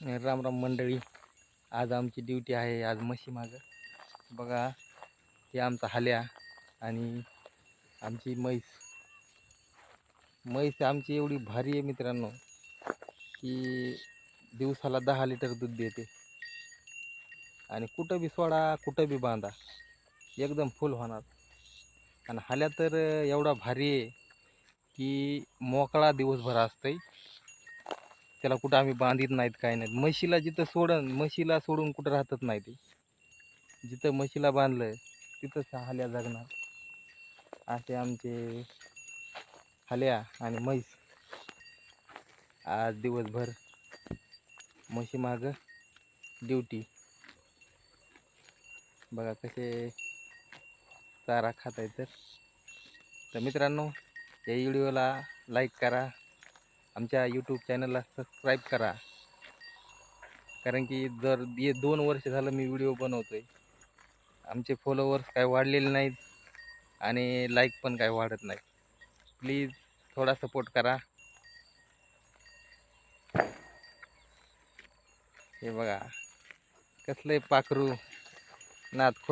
राम राम मंडळी आज आमची ड्युटी आहे आज म्हशी मागं. बघा हे आमचा हाल्या आणि आमची म्हैस. म्हैस आमची एवढी भारी आहे मित्रांनो की दिवसाला दहा लिटर दूध देते. आणि कुठं बी सोडा कुठं बी बांधा एकदम फुल होणार. आणि हाल्या तर एवढा भारी आहे की मोकळा दिवसभर असतंय. त्याला कुठं आम्ही बांधित नाहीत काय नाहीत. म्हशीला जिथं सोडन म्हशीला सोडून कुठं राहतच नाही ते. जिथं म्हशीला बांधलं तिथंच हाल्या जगणार. असे आमचे हल्या आणि म्हैस. आज दिवसभर म्हशी मागं ड्युटी. बघा कसे चारा खात आहे तर तर मित्रांनो या व्हिडिओला लाईक करा. आमच्या यूट्यूब चॅनलला सबस्क्राईब करा. कारण की जर ये दोन वर्ष झालं मी व्हिडिओ बनवतो आहे आमचे फॉलोवर्स काय वाढलेले नाहीत आणि लाईक पण काय वाढत नाही प्लीज थोडा सपोर्ट करा. हे बघा कसलं पाखरू नाथ